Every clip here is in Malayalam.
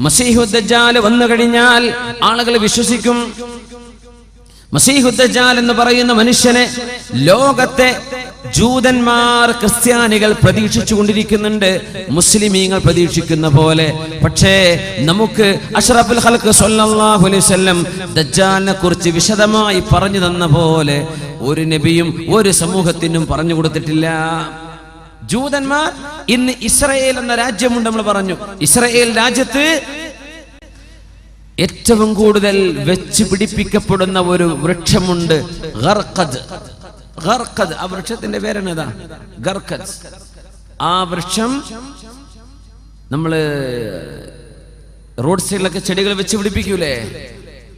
മസീഹുദ്ദജാൽ വന്നു കഴിഞ്ഞാൽ ആളുകൾ വിശ്വസിക്കും. മസീഹുദ്ദജാൽ എന്ന് പറയുന്ന മനുഷ്യനെ ലോകത്തെ ജൂതന്മാർ ക്രിസ്ത്യാനികൾ പ്രതീക്ഷിച്ചു കൊണ്ടിരിക്കുന്നുണ്ട് മുസ്ലിമീങ്ങൾ പ്രതീക്ഷിക്കുന്ന പോലെ. പക്ഷേ നമുക്ക് അഷറഫുൽ ഹൽക്ക് വസല്ലം ദജ്ജാലിനെ കുറിച്ച് വിശദമായി പറഞ്ഞു തന്ന പോലെ ഒരു നബിയും ഒരു സമൂഹത്തിനും പറഞ്ഞു കൊടുത്തിട്ടില്ല. ജൂതന്മാർ ഇന്ന് ഇസ്രയേൽ എന്ന രാജ്യമുണ്ട് നമ്മൾ പറഞ്ഞു. ഇസ്രയേൽ രാജ്യത്ത് ഏറ്റവും കൂടുതൽ വെച്ച് പിടിപ്പിക്കപ്പെടുന്ന ഒരു വൃക്ഷമുണ്ട് ആ വൃക്ഷത്തിന്റെ പേരാണ് ഏതാ ഗർഖദ് ആ വൃക്ഷം നമ്മൾ റോഡ് സൈഡിലൊക്കെ ചെടികൾ വെച്ച് പിടിപ്പിക്കൂലേ?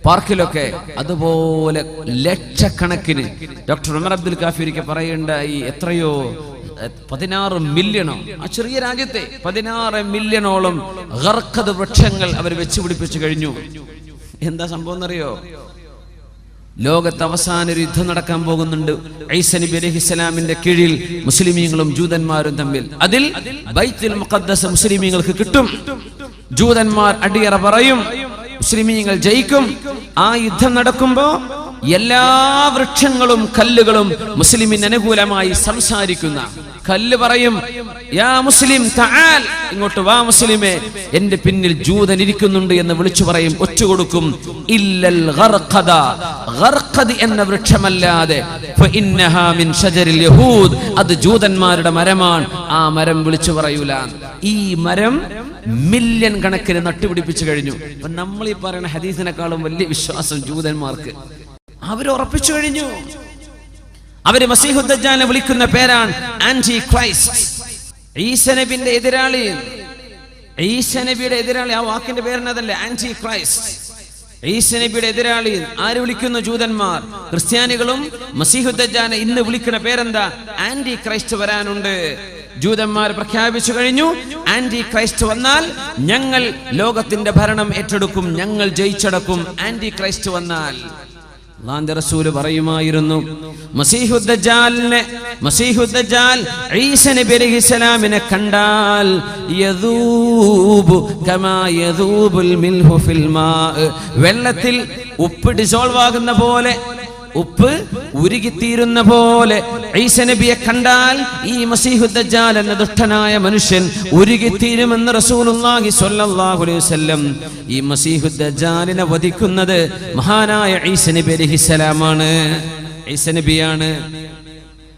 പാർക്കിലൊക്കെ. അതുപോലെ ലക്ഷക്കണക്കിന്. ഡോക്ടർ ഉമർ അബ്ദുൽ കാഫി ഒരിക്കൽ ഈ എത്രയോ പതിനാറ് മില്യണോ? ആ ചെറിയ രാജ്യത്തെ പതിനാറ് മില്യണോളം ഗർഖദ് വൃക്ഷങ്ങൾ അവർ വെച്ച് പിടിപ്പിച്ചു കഴിഞ്ഞു. എന്താ സംഭവം എന്നറിയോ? ലോകത്ത് അവസാന ഒരു യുദ്ധം നടക്കാൻ പോകുന്നുണ്ട്. ഐസ നബി അലൈഹിസ്സലാമിന്റെ കീഴിൽ മുസ്ലിമീങ്ങളും ജൂതന്മാരും തമ്മിൽ. അതിൽ ബൈത്തുൽ മുഖദ്ദസ് മുസ്ലിമീങ്ങൾക്ക് കിട്ടും. ജൂതന്മാർ അടിയറ പറയും മുസ്ലിമീങ്ങൾ ജയിക്കും. ആ യുദ്ധം നടക്കുമ്പോ എല്ലാ വൃക്ഷങ്ങളും കല്ലുകളും മുസ്ലിമിന് അനുകൂലമായി സംസാരിക്കുന്ന കല്ല് പറയും യാ മുസ്ലിം തആൽ. ഇങ്ങോട്ട് വാ മുസ്ലിമേ എന്റെ പിന്നിൽ ജൂതൻ ഇരിക്കുന്നുണ്ട് എന്ന് വിളിച്ചു പറയും ഒറ്റ കൊടുക്കും ഇല്ലൽ ഗർഖദ. ഗർഖദ് എന്ന വൃക്ഷമല്ലാതെ ഫഇന്നഹാ മിൻ ഷജരിൽ യഹൂദ്. അത് ജൂതന്മാരുടെ മരമാണ്. ആ മരം വിളിച്ചു പറയൂല. ഈ മരം മില്യൺ കണക്കിന് നട്ടുപിടിപ്പിച്ചു കഴിഞ്ഞു. അപ്പൊ നമ്മൾ ഈ പറയുന്ന ഹദീസിനെക്കാളും വലിയ വിശ്വാസം ജൂതന്മാർക്ക്. അവരുറപ്പിച്ചു കഴിഞ്ഞു. അവർ മസീഹുദ്ദാനെ വിളിക്കുന്ന പേരാണ് ആന്റി ക്രൈസ്റ്റ് ഈശനബിന്റെ എതിരാളി. ഈശനബിയുടെ എതിരാളി. ആ വാക്കിന്റെ പേരിനതല്ലേ ആന്റി ക്രൈസ്റ്റ് ഈശനബിയുടെ എതിരാളി. ആര് വിളിക്കുന്നു ജൂതന്മാർ? ക്രിസ്ത്യാനികളും മസീഹുദ്ദാനെ ഇന്ന് വിളിക്കുന്ന പേരെന്താ? ആന്റി ക്രൈസ്റ്റ് വരാനുണ്ട്. ജൂതന്മാർ പ്രഖ്യാപിച്ചു കഴിഞ്ഞു. ആന്റി ക്രൈസ്റ്റ് വന്നാൽ ഞങ്ങൾ ലോകത്തിന്റെ ഭരണം ഏറ്റെടുക്കും. ഞങ്ങൾ ജയിച്ചടക്കും. ആന്റി ക്രൈസ്റ്റ് വന്നാൽ. റസൂൽ പറയുമായിരുന്നു മസീഹുദ്ദജാലിനെ കണ്ടാൽ യദൂബു കമാ യദൂബുൽ മിൽഹു ഫിൽ വെള്ളത്തിൽ ഉപ്പ് ഡിസോൾവ് ആകുന്ന പോലെ ഉപ്പ് ഉരുകിത്തീരുന്ന പോലെ നബിയെ കണ്ടാൽ ഈ മസീഹുദ്ദജാൽ എന്ന ദുഷ്ടനായ മനുഷ്യൻ ഉരുകിത്തീരുമെന്ന് റസൂലുള്ളാഹി സ്വല്ലല്ലാഹു അലൈഹി വസല്ലം ഈ മസീഹുദ്ദജാലിനെ വധിക്കുന്നത് മഹാനായ ഈസ നബി അലൈഹിസ്സലാമാണ് ഈസ നബിയാണ്.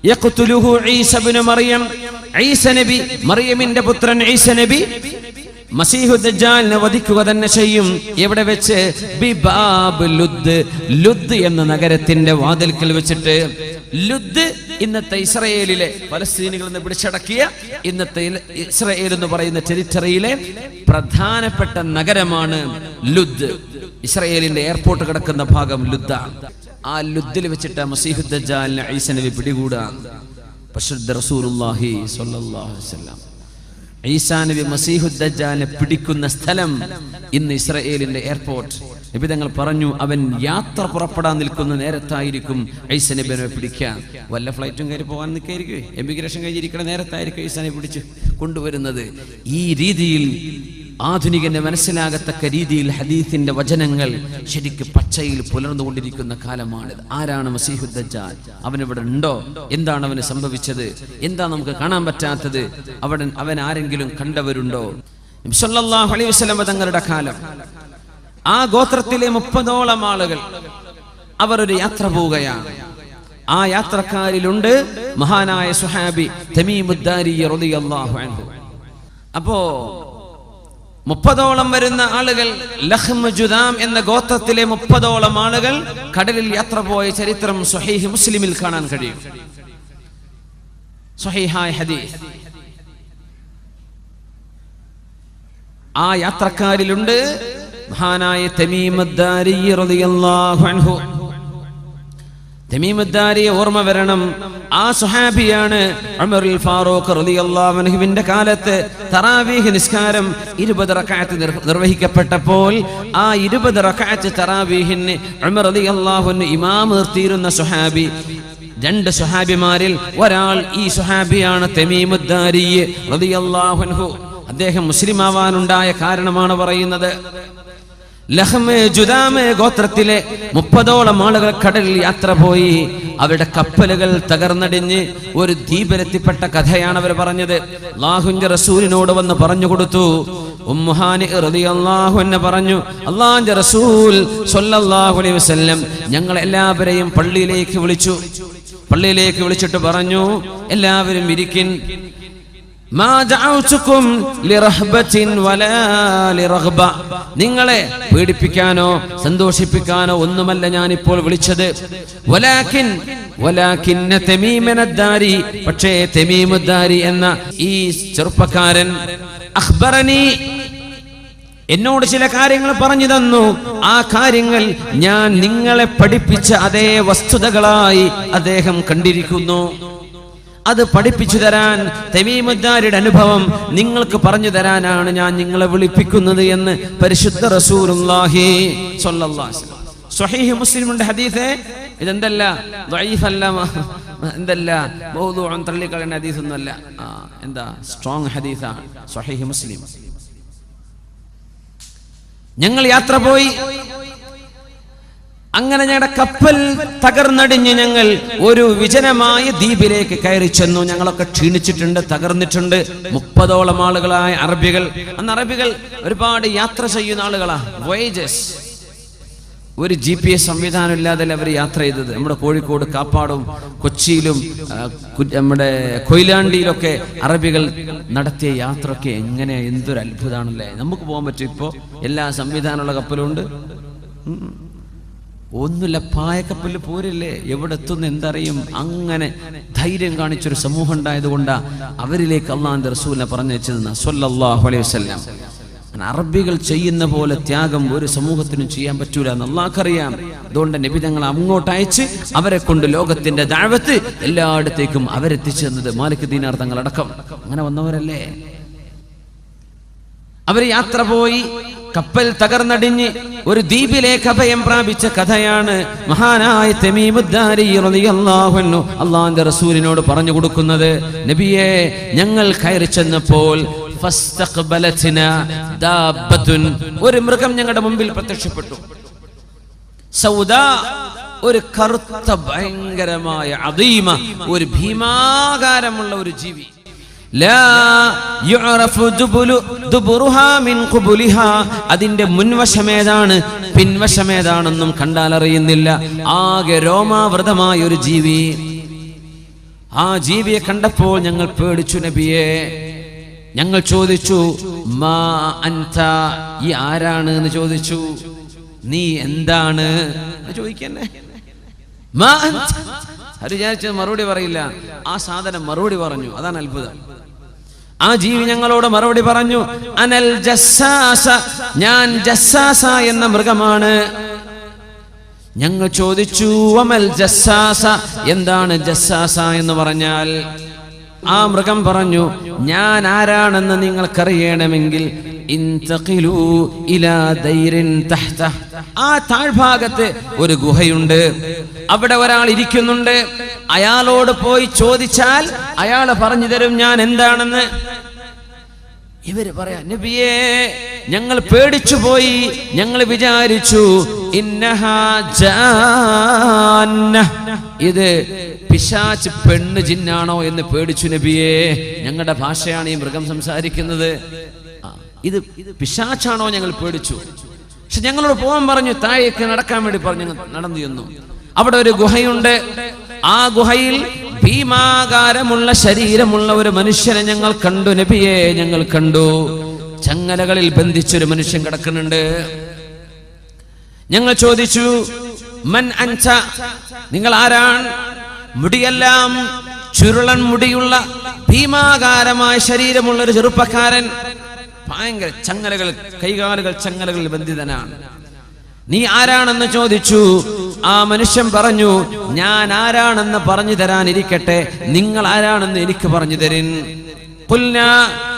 യഖ്തുലുഹു ഈസ ഇബ്നു മറിയം. ഈസ നബി മറിയമിന്റെ പുത്രൻ ഈസ നബി മസീഹുദ്ദാലിനെ വധിക്കുക തന്നെ ചെയ്യും. എവിടെ വെച്ച്? ബിബാബ് ലുദ്. ലുദ് എന്ന നഗരത്തിന്റെ വാതിൽക്കൽ വെച്ചിട്ട് ലുദ് ഇന്നത്തെ ഇസ്രയേലിലെ പലസ്തീനികൾ നിന്ന് പിടിച്ചടക്കിയ ഇന്നത്തെ ഇസ്രയേൽ എന്ന് പറയുന്ന ടെറിറ്ററിയിലെ പ്രധാനപ്പെട്ട നഗരമാണ് ലുദ്. ഇസ്രയേലിന്റെ എയർപോർട്ട് കിടക്കുന്ന ഭാഗം ലുദ്ദാണ് ആ ലുദ്ദിൽ വെച്ചിട്ട് മസീഹുദ്ജാലിനെ ഈസ നബി പിടികൂടാ. പരിശുദ്ധ റസൂലുള്ളാഹി സ്വല്ലല്ലാഹു അലൈഹി വസല്ലം. ഈസാ നബി മസീഹുദ്ദാനെ പിടിക്കുന്ന സ്ഥലം ഇന്ന് ഇസ്രയേലിന്റെ എയർപോർട്ട്. നബി തങ്ങൾ പറഞ്ഞു അവൻ യാത്ര പുറപ്പെടാൻ നിൽക്കുന്ന നേരത്തായിരിക്കും ഐസ നബിനെ പിടിക്കാൻ വല്ല ഫ്ലൈറ്റും കയറി പോകാൻ നിൽക്കായിരിക്കും എമിഗ്രേഷൻ കഴിഞ്ഞിരിക്കുന്ന നേരത്തായിരിക്കും ഈസാനെ പിടിച്ച് കൊണ്ടുവരുന്നത്. ഈ രീതിയിൽ ആധുനികന് മനസ്സിലാകത്തക്ക രീതിയിൽ ഹദീസിന്റെ വചനങ്ങൾ ശരിക്ക് പച്ചയിൽ പുലർന്നുകൊണ്ടിരിക്കുന്ന കാലമാണിത്. ആരാണ് മസീഹുദ്ദാൽ അവൻ ഇവിടെ ഉണ്ടോ? എന്താണ് അവന് സംഭവിച്ചത്? എന്താ നമുക്ക് കാണാൻ പറ്റാത്തത്? അവൻ അവൻ ആരെങ്കിലും കണ്ടവരുണ്ടോ? അലൈഹി വസല്ലം തങ്ങളുടെ കാലം. ആ ഗോത്രത്തിലെ മുപ്പതോളം ആളുകൾ അവർ ഒരു യാത്ര പോവുകയാണ്. ആ യാത്രക്കാരിലുണ്ട് മഹാനായ സുഹാബി തമീമുദ്ദാരി അൻഹു. അപ്പോ മുപ്പതോളം വരുന്ന ആളുകൾ ലഹ്മ ജുദാം എന്ന ഗോത്രത്തിലെ മുപ്പതോളം ആളുകൾ കടലിൽ യാത്ര പോയ ചരിത്രം സ്വഹീഹ് മുസ്ലിമിൽ കാണാൻ കഴിയും. ഹദീസ്. ആ യാത്രക്കാരിലുണ്ട് മഹാനായ തമീമദ്ദാരി ഓർമ്മ വരണം. ആ സുഹാബിയാണ് അമറുൽ ഫാറൂഖ് റളിയല്ലാഹു അൻഹുവിന്റെ കാലത്ത് തറാവീഹ് നിസ്കാരം 20 റക്അത്ത് നിർവഹിക്കപ്പെട്ടപ്പോൾ ആ 20 റക്അത്ത് തറാവീഹിന് അമർ അലി അൻഹു ഇമാം നിർത്തിയിരുന്ന സുഹാബി. രണ്ട് സുഹാബിമാരിൽ ഒരാൾ ഈ സുഹാബിയാണ് തെമീമുദ്ദാരി റളിയല്ലാഹു അൻഹു. അദ്ദേഹം മുസ്ലിം ആവാനുണ്ടായ കാരണമാണ് പറയുന്നത്. ലഹ്മ് ജുദാമേ ഗോത്രത്തിലെ മുപ്പതോളം ആളുകൾ കടലിൽ യാത്ര പോയി. അവരുടെ കപ്പലുകൾ തകർന്നടിഞ്ഞ് ഒരു ദ്വീപിലെത്തിപ്പെട്ട കഥയാണ് അവർ പറഞ്ഞത്. ലാഹുന്റെ റസൂലിനോട് വന്ന് പറഞ്ഞു കൊടുത്തു. പറഞ്ഞു അള്ളാഹിന്റെ റസൂൽ അലൈഹി ഞങ്ങൾ എല്ലാവരെയും പള്ളിയിലേക്ക് വിളിച്ചു. പള്ളിയിലേക്ക് വിളിച്ചിട്ട് പറഞ്ഞു എല്ലാവരും ഇരിക്കിൻ. നിങ്ങളെ പീഡിപ്പിക്കാനോ സന്തോഷിപ്പിക്കാനോ ഒന്നുമല്ല ഞാൻ ഇപ്പോൾ വിളിച്ചത് പക്ഷേ തെമീമദ്ദാരി എന്ന ഈ ചെറുപ്പക്കാരൻ അഖ്ബറനി എന്നോട് ചില കാര്യങ്ങൾ പറഞ്ഞു തന്നു. ആ കാര്യങ്ങൾ ഞാൻ നിങ്ങളെ പഠിപ്പിച്ച അതേ വസ്തുതകളായി അദ്ദേഹം കണ്ടിരിക്കുന്നു. അത് പഠിപ്പിച്ചു തരാൻ തെമീമുദ്ദാരുടെ അനുഭവം നിങ്ങൾക്ക് പറഞ്ഞു തരാനാണ് ഞാൻ നിങ്ങളെ വിളിപ്പിക്കുന്നത് എന്ന് പരിശുദ്ധ റസൂലുള്ളാഹി. സ്വഹീഹ് മുസ്ലിമുണ്ട് ഹദീസേ? ഇതെന്തല്ല? എന്തല്ല? മൗദൂഉൻ തള്ളിക്കളയുന്ന ഹദീസൊന്നുമല്ല. ആ എന്താ? സ്ട്രോങ് ഹദീസാണ്. സ്വഹീഹ് മുസ്ലിം. ഞങ്ങൾ യാത്ര പോയി. അങ്ങനെ ഞങ്ങളുടെ കപ്പൽ തകർന്നടിഞ്ഞ് ഞങ്ങൾ ഒരു വിജനമായ ദ്വീപിലേക്ക് കയറി ചെന്നു. ഞങ്ങളൊക്കെ ക്ഷീണിച്ചിട്ടുണ്ട് തകർന്നിട്ടുണ്ട്. മുപ്പതോളം ആളുകളായ അറബികൾ. അന്ന് അറബികൾ ഒരുപാട് യാത്ര ചെയ്യുന്ന ആളുകളാ. വോയേജസ് ഒരു ജി പി എസ് സംവിധാനം ഇല്ലാതെ അവർ യാത്ര ചെയ്തത്? നമ്മുടെ കോഴിക്കോട് കാപ്പാടും കൊച്ചിയിലും നമ്മുടെ കൊയിലാണ്ടിയിലൊക്കെ അറബികൾ നടത്തിയ യാത്രയൊക്കെ എങ്ങനെ എന്തൊരു അത്ഭുതമാണല്ലേ നമുക്ക് പോകാൻ പറ്റും ഇപ്പോൾ എല്ലാ സംവിധാനമുള്ള കപ്പലുണ്ട്. ഒന്നുമില്ല പായക്കപ്പൽ പോരില്ലേ? എവിടെ എത്തുന്ന എന്തറിയും? അങ്ങനെ ധൈര്യം കാണിച്ചൊരു സമൂഹം ഉണ്ടായതുകൊണ്ടാ അവരിലേക്ക് അള്ളാന്റെ റസൂലിനെ പറഞ്ഞു സല്ലല്ലാഹു അലൈഹി വസല്ലം. അറബികൾ ചെയ്യുന്ന പോലെ ത്യാഗം ഒരു സമൂഹത്തിനും ചെയ്യാൻ പറ്റൂല എന്ന് അതുകൊണ്ട് നബി തങ്ങൾ അങ്ങോട്ട് അയച്ച് അവരെ കൊണ്ട് ലോകത്തിന്റെ താഴ്വത്ത് എല്ലായിടത്തേക്കും അവരെത്തിച്ചു തന്നത് മാലിക് ദീനാർ തങ്ങൾ അടക്കം അങ്ങനെ വന്നവരല്ലേ? അവർ യാത്ര പോയി കപ്പൽ തകർന്നടിഞ്ഞ് ഒരു ദ്വീപിലേക്ക് അഭയം പ്രാപിച്ച കഥയാണ് മഹാനായ തമീമുദ്ദാരി റളിയല്ലാഹു അൻഹു അള്ളാഹിന്റെ റസൂലിനോട് പറഞ്ഞു കൊടുക്കുന്നത്. നബിയെ ഞങ്ങൾ കയറി ചെന്നപ്പോൾ ഒരു മൃഗം ഞങ്ങളുടെ മുമ്പിൽ പ്രത്യക്ഷപ്പെട്ടു. സൗദ ഒരു കറുത്ത ഭയങ്കരമായ അതീമ ഒരു ഭീമാകാരമുള്ള ഒരു ജീവി. അതിന്റെ മുൻവശമേതാണ് പിൻവശമേതാണെന്നും കണ്ടാൽ അറിയുന്നില്ല ആകെ രോമാവൃതമായ ഒരു ജീവി. ആ ജീവിയെ കണ്ടപ്പോൾ ഞങ്ങൾ പേടിച്ചു നബിയെ. ഞങ്ങൾ ചോദിച്ചു മാ അൻത ഈ ആരാണ്? എന്ന് ചോദിച്ചു. നീ എന്താണ്? ചോദിക്കന്നെ മാ അൻത? അത് വിചാരിച്ചത് മറുപടി പറയില്ല. ആ സാധനം മറുപടി പറഞ്ഞു. അതാണ് അത്ഭുതം. ആ ജീവി ഞങ്ങളോട് മറുപടി പറഞ്ഞു അനൽ ജസ്സാസ ഞാൻ ജസ്സാസ എന്ന മൃഗമാണ്. ഞങ്ങൾ ചോദിച്ചു അമൽ ജസ്സാസ എന്താണ് ജസ്സാസ എന്ന് പറഞ്ഞാൽ? ആ മൃഗം പറഞ്ഞു ഞാൻ ആരാണെന്ന് നിങ്ങൾക്കറിയണമെങ്കിൽ. ആ താഴ്ഭാഗത്ത് ഒരു ഗുഹയുണ്ട്. അവിടെ ഒരാൾ ഇരിക്കുന്നുണ്ട്. അയാളോട് പോയി ചോദിച്ചാൽ അയാൾ പറഞ്ഞു തരും ഞാൻ എന്താണെന്ന്. ഇവർ പറയാ നബിയേ ഞങ്ങൾ പേടിച്ചു പോയി. ഞങ്ങൾ വിചാരിച്ചു. ഇത് പിശാച്ച് പെണ്ണ് ജിന്നാണോ എന്ന് പേടിച്ചു നബിയേ. ഞങ്ങളുടെ ഭാഷയാണ് ഈ മൃഗം സംസാരിക്കുന്നത്. ഇത് പിശാച്ചാണോ ഞങ്ങൾ പേടിച്ചു? പക്ഷെ ഞങ്ങളോട് പോകാൻ പറഞ്ഞു താഴേക്ക് നടക്കാൻ വേണ്ടി പറഞ്ഞു നടന്നു ചെന്നു. അവിടെ ഒരു ഗുഹയുണ്ട്. ആ ഗുഹയിൽ ഭീമാകാരമുള്ള ശരീരമുള്ള ഒരു മനുഷ്യനെ ഞങ്ങൾ കണ്ടു. നബിയെ ഞങ്ങൾ കണ്ടു. ചങ്ങലകളിൽ ബന്ധിച്ചൊരു മനുഷ്യൻ കിടക്കുന്നുണ്ട്. ഞങ്ങൾ ചോദിച്ചു മൻ അൻച നിങ്ങൾ ആരാണ്? മുടിയെല്ലാം ചുരുളൻ മുടിയുള്ള ഭീമാകാരമായ ശരീരമുള്ള ഒരു ചെറുപ്പക്കാരൻ. ഭയങ്കര ചങ്ങലകൾ കൈകാലുകൾ ചങ്ങലകളിൽ ബന്ധിതനാണ്. നീ ആരാണെന്ന് ചോദിച്ചു? ആ മനുഷ്യൻ പറഞ്ഞു ഞാൻ ആരാണെന്ന് പറഞ്ഞു തരാനിരിക്കട്ടെ. നിങ്ങൾ ആരാണെന്ന് എനിക്ക് പറഞ്ഞു തരിൻ.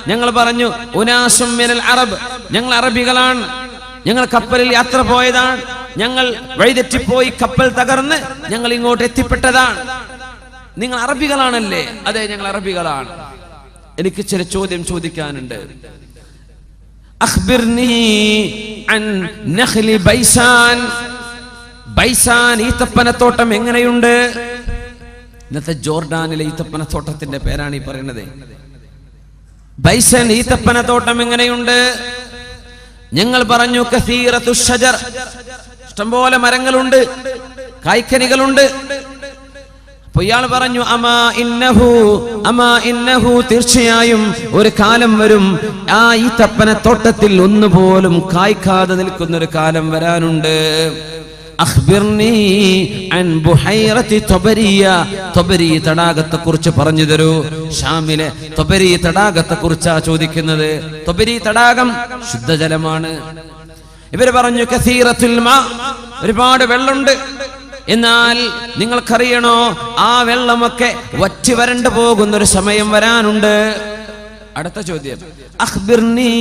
ഞങ്ങൾ പറഞ്ഞു ഉനാസും അറബ്. ഞങ്ങൾ അറബികളാണ്. ഞങ്ങൾ കപ്പലിൽ യാത്ര പോയതാണ്. ഞങ്ങൾ വഴിതെറ്റിപ്പോയി കപ്പൽ തകർന്ന് ഞങ്ങൾ ഇങ്ങോട്ട് എത്തിപ്പെട്ടതാണ്. നിങ്ങൾ അറബികളാണല്ലേ? അതെ ഞങ്ങൾ അറബികളാണ്. എനിക്ക് ചില ചോദ്യം ചോദിക്കാനുണ്ട്. അഖ്ബിർനി അൻ നഖ്ലി ബൈസാൻ. ബൈസാൻ ഈത്തപ്പനത്തോട്ടം എങ്ങനെയുണ്ട്? ഇന്നത്തെ ജോർഡാനിലെ ഈത്തപ്പനത്തോട്ടത്തിന്റെ പേരാണ് ഈ പറയുന്നത്. ബൈസൻ ഈത്തപ്പനത്തോട്ടം എങ്ങനെയുണ്ട്? ഞങ്ങൾ പറഞ്ഞു കസീറത്തു ഷജർ ഇഷ്ടംപോലെ മരങ്ങളുണ്ട് കായ്ക്കനികളുണ്ട് ഇയാൾ പറഞ്ഞു അമാ ഇന്നഹു അമാ ഇന്നഹു. തീർച്ചയായും ഒരു കാലം വരും ആ ഈ തപ്പനത്തോട്ടത്തിൽ ഒന്നുപോലും കായ്ക്കാതെ നിൽക്കുന്ന ഒരു കാലം വരാനുണ്ട്. തൊബരി തടാകത്തെ കുറിച്ച് പറഞ്ഞു തരൂ. ഷാമിലെ തൊബരി തടാകത്തെ കുറിച്ചാ ചോദിക്കുന്നത്? തൊബരി തടാകം ശുദ്ധജലമാണ്. ഇവർ പറഞ്ഞു കസീറത്തുൽ മാ ഒരുപാട് വെള്ളമുണ്ട്. എന്നാൽ നിങ്ങൾക്കറിയണോ ആ വെള്ളമൊക്കെ വറ്റി വരണ്ടു പോകുന്ന ഒരു സമയം വരാനുണ്ട്. അടുത്ത ചോദ്യം. അഖ്ബിർനി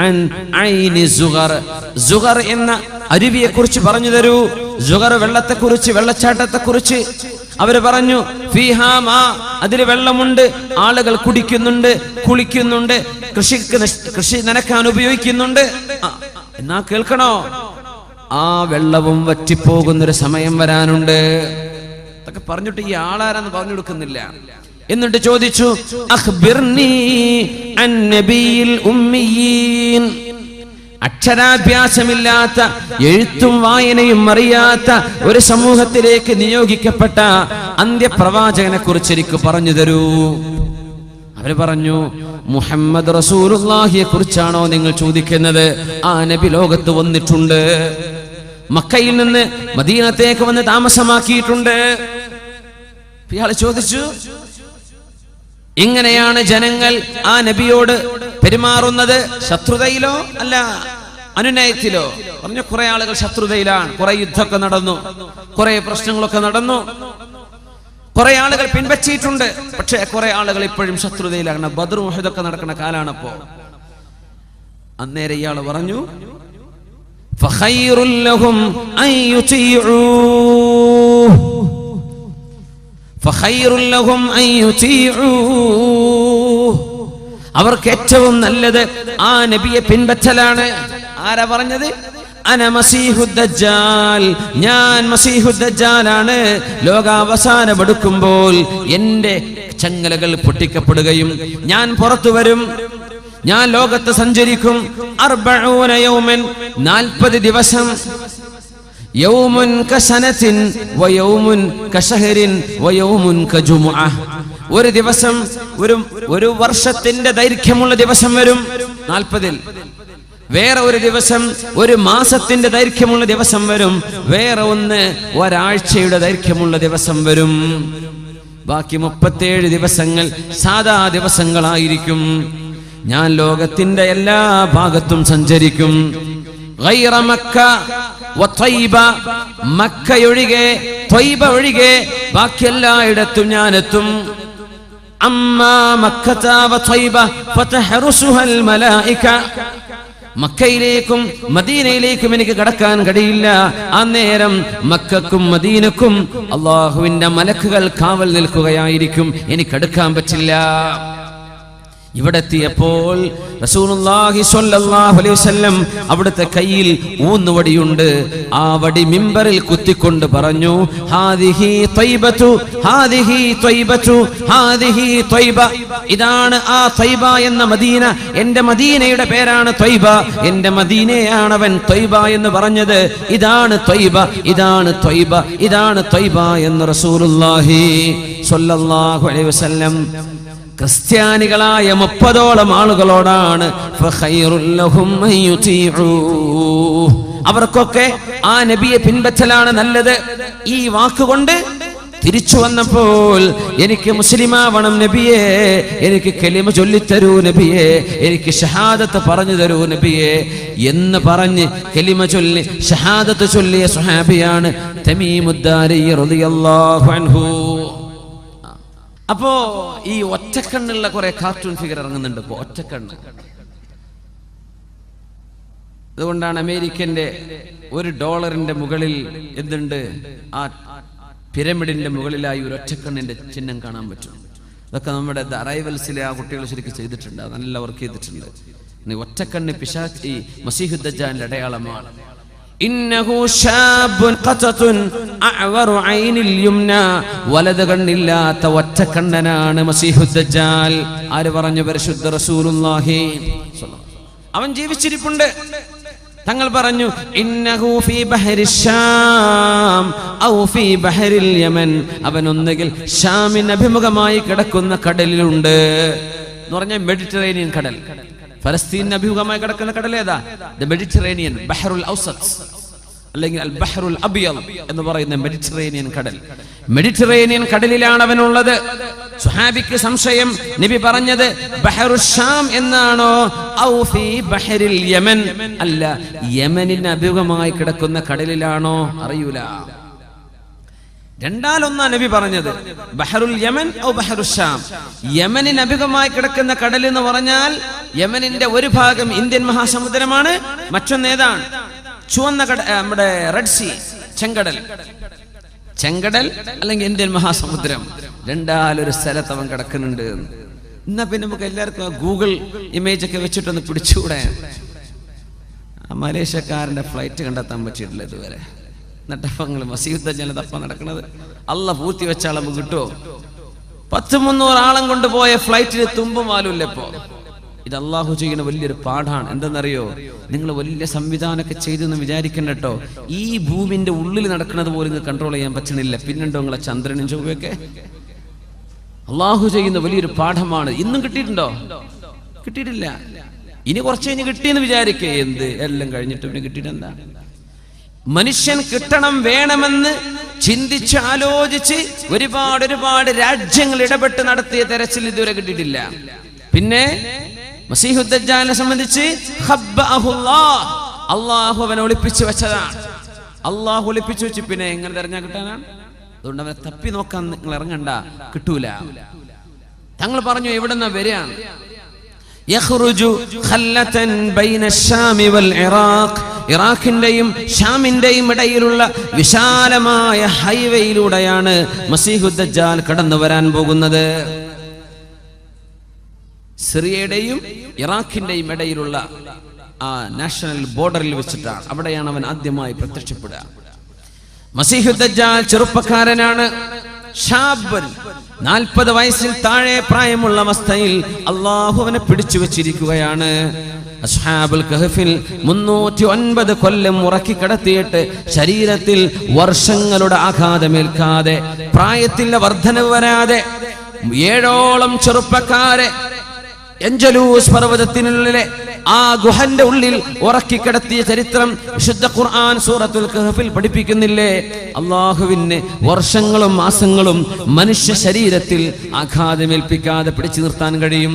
അൻ ഐനി സുഗർ. സുഗർ എന്ന അരുവിയെ കുറിച്ച് പറഞ്ഞു തരൂ. ജുഗർ വെള്ളത്തെ കുറിച്ച് വെള്ളച്ചാട്ടത്തെ കുറിച്ച് അവർ പറഞ്ഞു ഫീഹാ മാ അതിൽ വെള്ളമുണ്ട് ആളുകൾ കുടിക്കുന്നുണ്ട് കുളിക്കുന്നുണ്ട് കൃഷിക്ക് കൃഷി നനക്കാൻ ഉപയോഗിക്കുന്നുണ്ട്. എന്നാ കേൾക്കണോ? ആ വെള്ളവും വറ്റിപ്പോകുന്നൊരു സമയം വരാനുണ്ട്. അതൊക്കെ പറഞ്ഞിട്ട് ഈ ആളാരാന്ന് പറഞ്ഞു കൊടുക്കുന്നില്ല. എന്നിട്ട് ചോദിച്ചു അഖ്ബിർനി അൻ ഉമ്മിയീൻ അക്ഷരാഭ്യാസമില്ലാത്ത എഴുത്തും വായനയും അറിയാത്ത ഒരു സമൂഹത്തിലേക്ക് നിയോഗിക്കപ്പെട്ട അന്ത്യപ്രവാചകനെ കുറിച്ച് എനിക്ക് പറഞ്ഞു തരൂ. അവർ പറഞ്ഞു മുഹമ്മദ് റസൂലുള്ളാഹിയെ കുറിച്ചാണോ നിങ്ങൾ ചോദിക്കുന്നത്? ആ നബി ലോകത്ത് വന്നിട്ടുണ്ട്. മക്കയിൽ നിന്ന് മദീനത്തേക്ക് വന്ന് താമസമാക്കിയിട്ടുണ്ട്. ഇയാൾ ചോദിച്ചു ഇങ്ങനെയാണ് ജനങ്ങൾ ആ നബിയോട് പെരുമാറുന്നത് ശത്രുതയിലോ അല്ല അനുനയത്തിലോ? പറഞ്ഞു കുറെ ആളുകൾ ശത്രുതയിലാണ്. കുറെ യുദ്ധമൊക്കെ നടന്നു. കുറെ പ്രശ്നങ്ങളൊക്കെ നടന്നു. കുറെ ആളുകൾ പിൻവച്ചിട്ടുണ്ട് പക്ഷേ കുറെ ആളുകൾ ഇപ്പോഴും ശത്രുതയിലാണ്. ബദർ മുഹദൊക്കെ നടക്കുന്ന കാലാണപ്പോ. അന്നേരം ഇയാൾ പറഞ്ഞു ഫഖൈറുല്ലഹും അവർക്ക് ഏറ്റവും നല്ലത് ആ നബിയെ പിൻപറ്റലാണ്. ആരാ പറഞ്ഞത്? ഞാൻ മസീഹുദ്ദജാലാണ് ലോകാവസാനം എന്റെ ചങ്ങലകൾ പൊട്ടിക്കപ്പെടുകയും ഞാൻ പുറത്തു വരും. ഞാൻ ലോകത്ത് സഞ്ചരിക്കും. നാൽപ്പത് ദിവസം. യൗമുൻ കസനത്തിൻ വയൗമുൻ കശഹരിൻ വയൗമുൻ കജുമുഅ ഒരു ദിവസം ഒരു ഒരു വർഷത്തിന്റെ ദൈർഘ്യമുള്ള ദിവസം വരും. നാൽപ്പതിൽ. വേറെ ഒരു ദിവസം ഒരു മാസത്തിന്റെ ദൈർഘ്യമുള്ള ദിവസം വരും. വേറെ ഒന്ന് ഒരാഴ്ചയുടെ ദൈർഘ്യമുള്ള ദിവസം വരും. ബാക്കി മുപ്പത്തേഴ് ദിവസങ്ങൾ സാധാ ദിവസങ്ങളായിരിക്കും. ഞാൻ ലോകത്തിന്റെ എല്ലാ ഭാഗത്തും സഞ്ചരിക്കും. മക്ക ത്വയ്ബ ഒഴികെ ബാക്കി ഞാനെത്തും. അമ്മാ مكة وطيبة فتحرسها الملائكة മക്കയിലേക്കും മദീനയിലേക്കും എനിക്ക് കടക്കാൻ കഴിയില്ല. ആ നേരം മക്കക്കും മദീനക്കും അള്ളാഹുവിന്റെ മലക്കുകൾ കാവൽ നിൽക്കുകയായിരിക്കും. എനിക്ക് അടുക്കാൻ പറ്റില്ല. ഇവിടെ എത്തിയപ്പോൾ അവിടുത്തെ കയ്യിൽ ഊന്നുവടിയുണ്ട് ആ വടി മിമ്പറിൽ കുത്തിക്കൊണ്ട് പറഞ്ഞു ഇതാണ് ആ തൈബ എന്ന മദീന. എന്റെ മദീനയുടെ പേരാണ് തൊയ്ബ എന്റെ മദീനയാണ് അവൻ ത്വയ്ബ എന്ന് പറഞ്ഞത്. ഇതാണ് തൊയ്ബ ഇതാണ് തൊയ്ബ ഇതാണ് തൊയ്ബ എന്ന് റസൂലുള്ളാഹി സ്വല്ലല്ലാഹു അലൈഹി വസല്ലം ക്രിസ്ത്യാനികളായ മുപ്പതോളം ആളുകളോടാണ് അവർക്കൊക്കെ ആ നബിയെ പിൻപറ്റലാണ് നല്ലത്. ഈ വാക്കുകൊണ്ട് തിരിച്ചു വന്നപ്പോൾ എനിക്ക് മുസ്ലിമാവണം നബിയെ എനിക്ക് കെലിമ ചൊല്ലിത്തരൂ നബിയെ എനിക്ക് ഷഹാദത്ത് പറഞ്ഞു തരൂ നബിയെ എന്ന് പറഞ്ഞ് കെലിമ ചൊല്ലി ഷഹാദത്ത് ചൊല്ലിയ സുഹാബിയാണ് തമീമുദ്ദാരി റളിയല്ലാഹു അൻഹു. അപ്പോ ഈ ഒറ്റക്കണ്ണുള്ള കുറെ കാർട്ടൂൺ ഫിഗർ ഇറങ്ങുന്നുണ്ട് ഇപ്പോ ഒറ്റക്കണ്ണ്. അതുകൊണ്ടാണ് അമേരിക്കന്റെ ഒരു ഡോളറിന്റെ മുകളിൽ എന്തുണ്ട്? ആ പിരമിഡിന്റെ മുകളിലായി ഒരു ഒറ്റക്കണ്ണിന്റെ ചിഹ്നം കാണാൻ പറ്റും. ഇതൊക്കെ നമ്മുടെ അറൈവൽസിലെ ആ കുട്ടികൾ ശരിക്കും ചെയ്തിട്ടുണ്ട്. നല്ല വർക്ക് ചെയ്തിട്ടുണ്ട്. ഒറ്റക്കണ്ണ് പിശാച്ച് ഈ അടയാളമാണ്. വലത് കണ്ണില്ലാത്ത ഒറ്റക്കണ്ണനാണ് മസീഹുദ്ദജാൽ ആര് പറഞ്ഞു? പരിശുദ്ധ റസൂലുള്ളാഹി. അവൻ ജീവിച്ചിരിപ്പുണ്ട്. തങ്ങൾ പറഞ്ഞു യമൻ. അവൻ ഒന്നുകിൽ ഷാമിന് അഭിമുഖമായി കിടക്കുന്ന കടലിലുണ്ട് എന്ന് പറഞ്ഞാൽ മെഡിറ്ററേനിയൻ കടൽ. ഫലസ്തീനിന് അഭിമുഖമായി കിടക്കുന്ന കടൽ ദ മെഡിറ്ററേനിയൻ ബഹറുൽ അല്ലെങ്കിൽ അൽ ബഹറുൽ അബിയൽ എന്ന് പറയുന്ന മെഡിറ്ററേനിയൻ കടൽ. മെഡിറ്ററേനിയൻ കടലിലാണ് അവനുള്ളത്. സുഹാബിക്ക് സംശയം. നബി പറഞ്ഞത് ബഹറു ഷാം എന്നാണോ? ഔ ഫീ ബഹരിൽ യമൻ. അല്ല യമനിന് അഭിമുഖമായി കിടക്കുന്ന കടലിലാണോ? അറിയൂല. രണ്ടാലൊന്നാ നബി പറഞ്ഞത്. ബഹറുൽ യമൻ ഔ ബഹറു ഷാം. യമനിന് അഭിമുഖമായി കിടക്കുന്ന കടൽ എന്ന് പറഞ്ഞാൽ യമനിന്റെ ഒരു ഭാഗം ഇന്ത്യൻ മഹാസമുദ്രമാണ് മറ്റൊന്ന് ഏതാണ് ചുവന്ന കട നമ്മുടെ റെഡ് സി ചെങ്കടൽ. ചെങ്കടൽ അല്ലെങ്കിൽ ഇന്ത്യൻ മഹാസമുദ്രം. രണ്ടാലൊരു സ്ഥലത്ത് അവൻ കിടക്കുന്നുണ്ട്. എന്നാ പിന്നെ നമുക്ക് എല്ലാവർക്കും ഗൂഗിൾ ഇമേജ് ഒക്കെ വെച്ചിട്ടൊന്ന് പിടിച്ചുകൂടെ? മലേഷ്യക്കാരന്റെ ഫ്ലൈറ്റ് കണ്ടെത്താൻ പറ്റിയിട്ടില്ല ഇതുവരെ. എന്നിട്ടപ്പങ്ങൾ മസീദ് തപ്പ നടക്കുന്നത് അല്ല പൂർത്തി വെച്ചാൽ നമുക്ക് കിട്ടുമോ പത്ത് മുന്നൂറ് ആളം കൊണ്ടുപോയ ഫ്ലൈറ്റിന് തുമ്പുമാലുമില്ല ഇപ്പോ. ഇത് അള്ളാഹു ചെയ്യുന്ന വലിയൊരു പാഠാണ്. എന്തെന്നറിയോ? നിങ്ങൾ വലിയ സംവിധാനമൊക്കെ ചെയ്തെന്ന് വിചാരിക്കണ്ട കേട്ടോ ഈ ഭൂമിന്റെ ഉള്ളിൽ നടക്കുന്നത് പോലും കൺട്രോൾ ചെയ്യാൻ പറ്റണില്ല. പിന്നുണ്ടോ നിങ്ങളെ ചന്ദ്രനും ചൊവ്വയൊക്കെ? അള്ളാഹു ചെയ്യുന്ന വലിയൊരു പാഠമാണ്. ഇന്നും കിട്ടിയിട്ടുണ്ടോ? കിട്ടിയിട്ടില്ല. ഇനി കുറച്ച് കഴിഞ്ഞ് കിട്ടിയെന്ന് വിചാരിക്കേ. എന്ത്? എല്ലാം കഴിഞ്ഞിട്ട് പിന്നെ കിട്ടിയിട്ടെന്താ? മനുഷ്യൻ കിട്ടണം വേണമെന്ന് ചിന്തിച്ച് ആലോചിച്ച് ഒരുപാട് ഒരുപാട് രാജ്യങ്ങൾ ഇടപെട്ട് നടത്തിയ തെരച്ചിൽ ഇതുവരെ കിട്ടിയിട്ടില്ല. പിന്നെ മസീഹുദ്ദാനെ സംബന്ധിച്ച്. അള്ളാഹു അവനെ ഒളിപ്പിച്ചു വെച്ചതാണ്. അള്ളാഹു ഒളിപ്പിച്ചു വെച്ച് പിന്നെ എങ്ങനെ തെരഞ്ഞാൽ കിട്ടാനാണ്? അതുകൊണ്ട് അവനെ തപ്പി നോക്കാൻ നിങ്ങൾ ഇറങ്ങണ്ട കിട്ടൂല. തങ്ങൾ പറഞ്ഞു എവിടെ നിന്നാ വരികയാണ് ഇറാഖിന്റെയും ഷാമിന്റെയും ഇടയിലുള്ള വിശാലമായ ഹൈവേയിലൂടെയാണ് മസീഹുദ്ദാൽ കടന്നു വരാൻ പോകുന്നത്. സിറിയയുടെയും ഇറാഖിന്റെയും ഇടയിലുള്ള ആ നാഷണൽ ബോർഡറിൽ വെച്ചിട്ടാണ്. അവിടെയാണ് അവൻ ആദ്യമായി പ്രത്യക്ഷപ്പെടുക. മസീഹുദ്ദാൽ ചെറുപ്പക്കാരനാണ്. നാൽപ്പത് വയസ്സിൽ താഴെ പ്രായമുള്ള അവസ്ഥയിൽ അള്ളാഹു അവനെ പിടിച്ചു വെച്ചിരിക്കുകയാണ് അസ്ഹാബുൽ കഹഫിൽ മുന്നൂറ്റി ഒൻപത് കൊല്ലം ഉറക്കി കിടത്തിയിട്ട് ശരീരത്തിൽ വർഷങ്ങളുടെ ആഘാതമേൽക്കാതെ പ്രായത്തിന്റെ വർധനവ് വരാതെ ഏഴോളം ചെറുപ്പക്കാരെ എഞ്ചലൂസ് പർവതത്തിനുള്ളിലെ ആ ഗുഹന്റെ ഉള്ളിൽ ഉറക്കിക്കിടത്തിയ ചരിത്രം വിശുദ്ധ ഖുർആൻ സൂറത്തുൽ കഹഫിൽ പഠിപ്പിക്കുന്നില്ലേ? അള്ളാഹുവിന് വർഷങ്ങളും മാസങ്ങളും മനുഷ്യ ശരീരത്തിൽ ആഘാതമേൽപ്പിക്കാതെ പിടിച്ചു നിർത്താൻ കഴിയും.